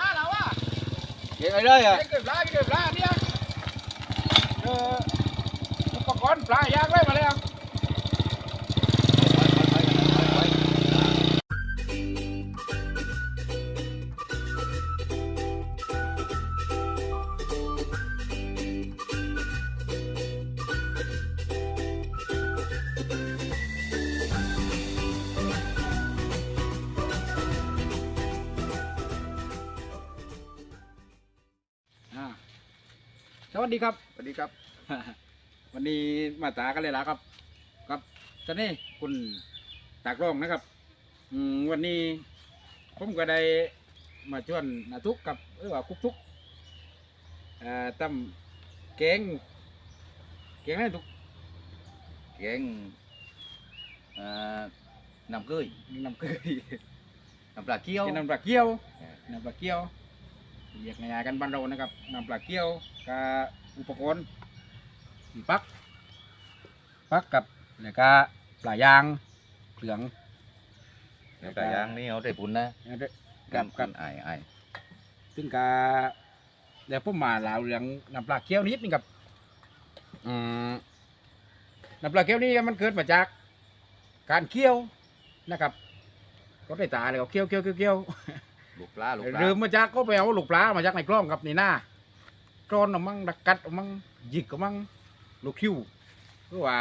ปลาแล้วอะเก็บไปเลยอะเก็บปลาเก็บปลาเนี่ยเอออุปกรณ์ปลายางไว้มาแล้ว วัสดีครับ สวัสดีครับ วันนี้มาตากันเลยละครับ ครับตอนนี้คุณตากล้องนะครับอืมวันนี้ผมก็ได้มาชวนนาทุกกับเออว่าคุกทุกเอ่อตำแกงแกงอะไรทุกแกงเอ่อน้ำเกยน้ำเกยน้ำปลาเกี๊ยว กินน้ำปลาเกี๊ยวน้ำปลาเกี๊ยว เรียกง่ายๆกันบ้านเรานะครับน้ำปลาเกี๊ยวกับอุปกรณ์มีปักปักกับแล้วก็ปลายางเหลืองน้ำปลายางนี่เอาได้ปุ่นนะกับกับไอ้ไอ้ซึ่งกาเดี๋ยวผมมาลาวเรื่องน้ำปลาเกี๊ยวนิดนึงครับอืมน้ำปลาเกี๊ยวนี่มันเกิดมาจากการเคี่ยวนะครับก็ได้ตาเลยก็เคี่ยวเคี่ยวเคี่ยวเคี่ยว ลูกปลาลูกปลา เริ่มมาจากก็ไปเอาลูกปลามาจากในกล้องครับนี่หน้ากรอนเอามั่งดักกัดเอามั่งหยิกเอามั่งลูกคิวหรือว่า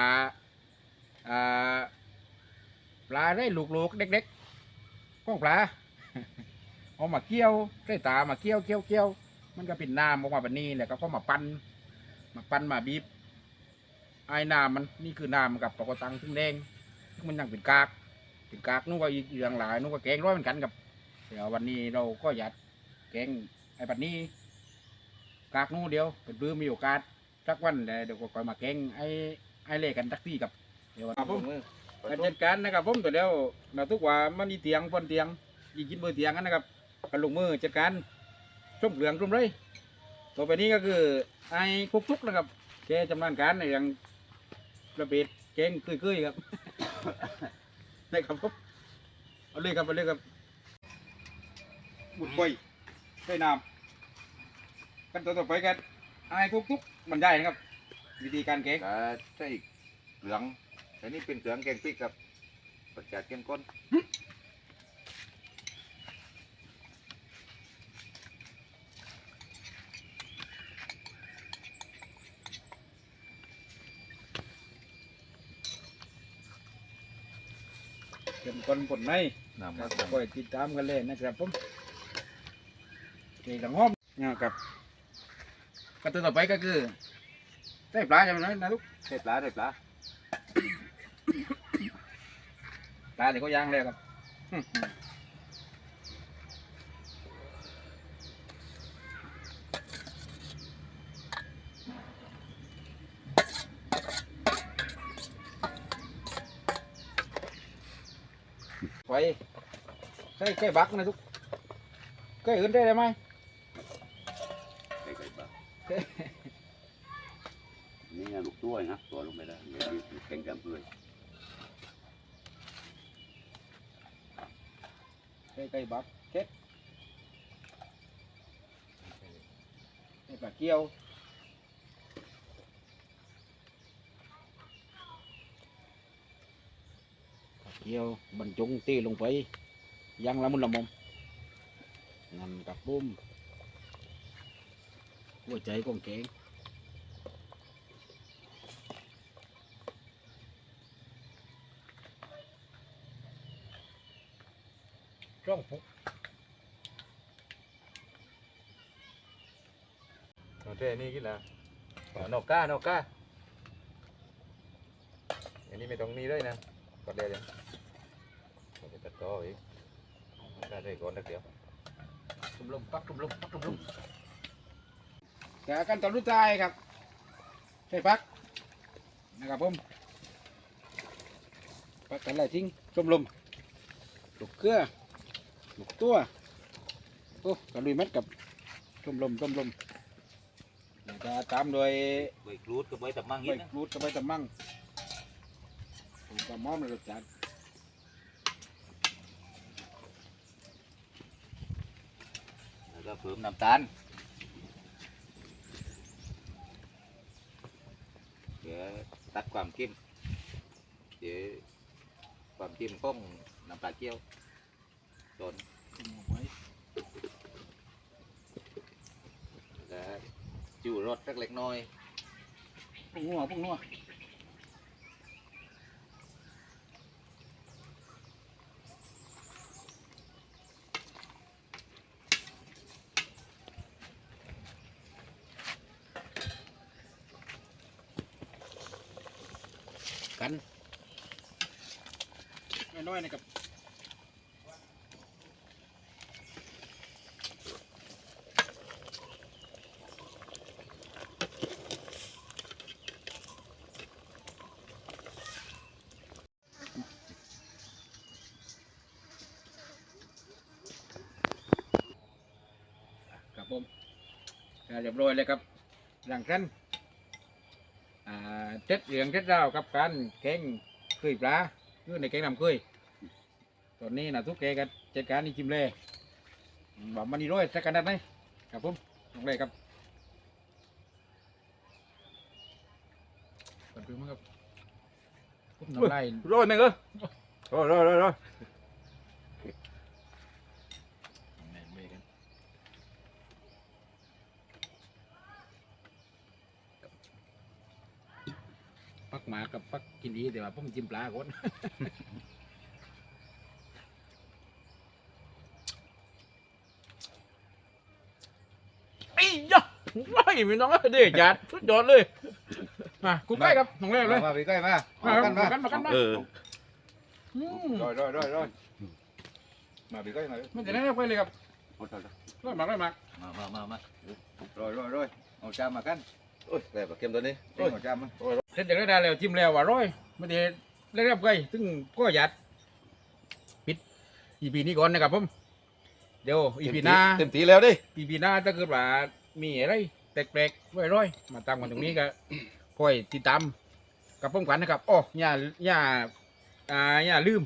อ่าปลาได้ลูกลูกๆเด็กๆก้องปลาเอามาเคี่ยวได้ตามาเคี่ยวเคี่ยวเคี่ยวมันก็เป็นน้ำออกมาแบบนี้แล้วก็ก็มาปั้นมาปั้นมาบีบไอ้น้ำมันนี่คือน้ำกับปกตังทึ่งแดงมันยังเป็นกากเป็นกากนู้นก็อีกอย่างหลายนู้นก็แกงร้อยเหมือนกันกับ เดี๋ยววันนี้เราก็อยากแกงไอ้ปัดนี้กากนู้เดียวเป็นปื้มมีโอกาสสักวันเดี๋ยวก็คอยมาแกงไอ้ไอ้เล่กันตักที่กับเดี๋ยวครับผมมือการจัดการนะครับผมตัวเดียวเราทุกว่ามันมีเตียงบนเตียงยีกินบนเตียงกันนะครับกันลงมือจัดการส้มเหลืองส้มไรต่อไปนี้ก็คือไอ้คุกทุกนะครับแกจำนานการในอย่างระเบิดแกงคุยๆครับนะครับผมเอาเลยครับเอาเลยครับ บุญไปใส่น้ำกันตัวต่อไปกันไอ้ทุกทุกๆบรรยายนะครับ วิธีการแกงก็ใส่เหลืองอันนี้เป็นเหลืองแกงพริกครับประจัดเข้มข้นเป็นคนผลในน้ำคมัรับนคอยติดตามกันเลยนะครับผม นี่กังหอมนะครับกันตัวต่อไปก็คือใส่ปลาใช่ไหมนะลูกใส่ปลาใส่ปลาปลาเดี๋ยวก็ย่างแล้วครับอื้อหือไว้ใส่ใส่บักนะทุกใส่อื่นได้ไหมใส่ไก่ นี่ลูกตัวนะตัวลงไปแล้วเดี๋ยวแข่งกันเพื่อนใส่ไก่บักเค็ดใส่ปลาเกี๊ยวปลาเกี๊ยวบรรจงตีลงไปยังละมุนละมุมนั่นกับปุ้ม หัวใจของแกงจ้องปุ๊กโอเคนี่กินนะนอกก้านอกก้าอันนี้ไม่ต้องมีด้วยนะก็เดี๋ยวเดี๋ยวเราจะตัดต่ออีกได้ได้ก่อนนักเดียวตุ่มลมปักตุ่มลมปักตุ่มลม แต่กันตอนรุ่นท้ายครับใส่ปักนะครับผมปักกันอะไรทิ้งตุ่มลมลูกเกลือลูกตัวโอ้กระลุยเม็ดกับตุ่มลมตุ่มลมแล้วก็ตามโดยใบกรูดกับใบตะมั่งใบอีกนะกรูดกับใบตะมั่งถูกกระหม้อมเลยรสจัดก็เพิ่มน้ำตาลเดี๋ยว ตัดความเค็มเดี๋ยวความเค็มของน้ำปลาเกี๊ยวจนแล้วจูรสสักเล็กน้อยปรุงนัวปรุงนัว กันน้อยๆนะครับครับผมเรียบร้อยเลยครับหลังกัน อ่าเจ็ดเหลืองเจ็ดดาวกับการแกงเคยปลาคือในแกงนำเคยตอนนี้นะทุกแกกันจัดการนี่จิมเลยบอกมันนี่ร้อยสักกันนัดไหมครับผมลงเลยครับขอบคุณมากครับผมทำไร rồi mày ơi rồi rồi rồi rồi ปักหมากับปักกินดีแต่ว่าผมจิ้มปลาก่อน ไอ้ยะไม่มีน้องเด็กจัดสุดยอดเลยมากูใกล้ครับน้องเล่เลย mà vì cái mà มา mà กัน căn มา mà กันมากันมาเอออืม rồi rồi rồi rồi mà vì cái mà ไม่จะได้ไปเลยครับโอ้โหร้อยมากร้อยมาก mà mà mà mà rồi rồi rồi màu cha mà căn ôi đẹp và kem tôi đi Ôi. màu cha mà เสร็จจากได้แล้วจิ้มแล้วว่าร้อยไม่ได้ได้รับไกซึ่งก็หยัดปิดอีพีนี้ก่อนนะครับผมเดี๋ยวอีพีหน้า tìm tí leo đi ปีปีหน้าถ้าเกิดว่ามีอะไรแปลกๆร้อยๆมาตั้งกันตรงนี้ก็คอยติดตามกับป้องกันนะครับอ๋ออย่าอย่าอ่าอย่าลืม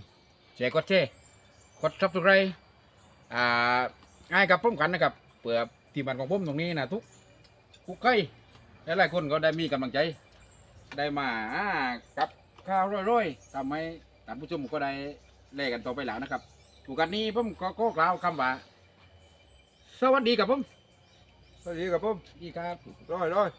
แชร์กดแชร์กดซับสไครต์อ่าง่ายกับป้องกันนะครับเพื่อทีมงานของผมตรงนี้นะทุกทุกใครหลายๆคนก็ได้มีกำลังใจ ได้มาอ่ากับข้าวร่อยๆทำให้ท่านผู้ชมก็ได้เล่กันต่อไปแล้วนะครับถูกกันนี้ผมก็ก็กล่าวคำว่า สวัสดีครับผม สวัสดีกับปุ้มดีครับร่อยร่อย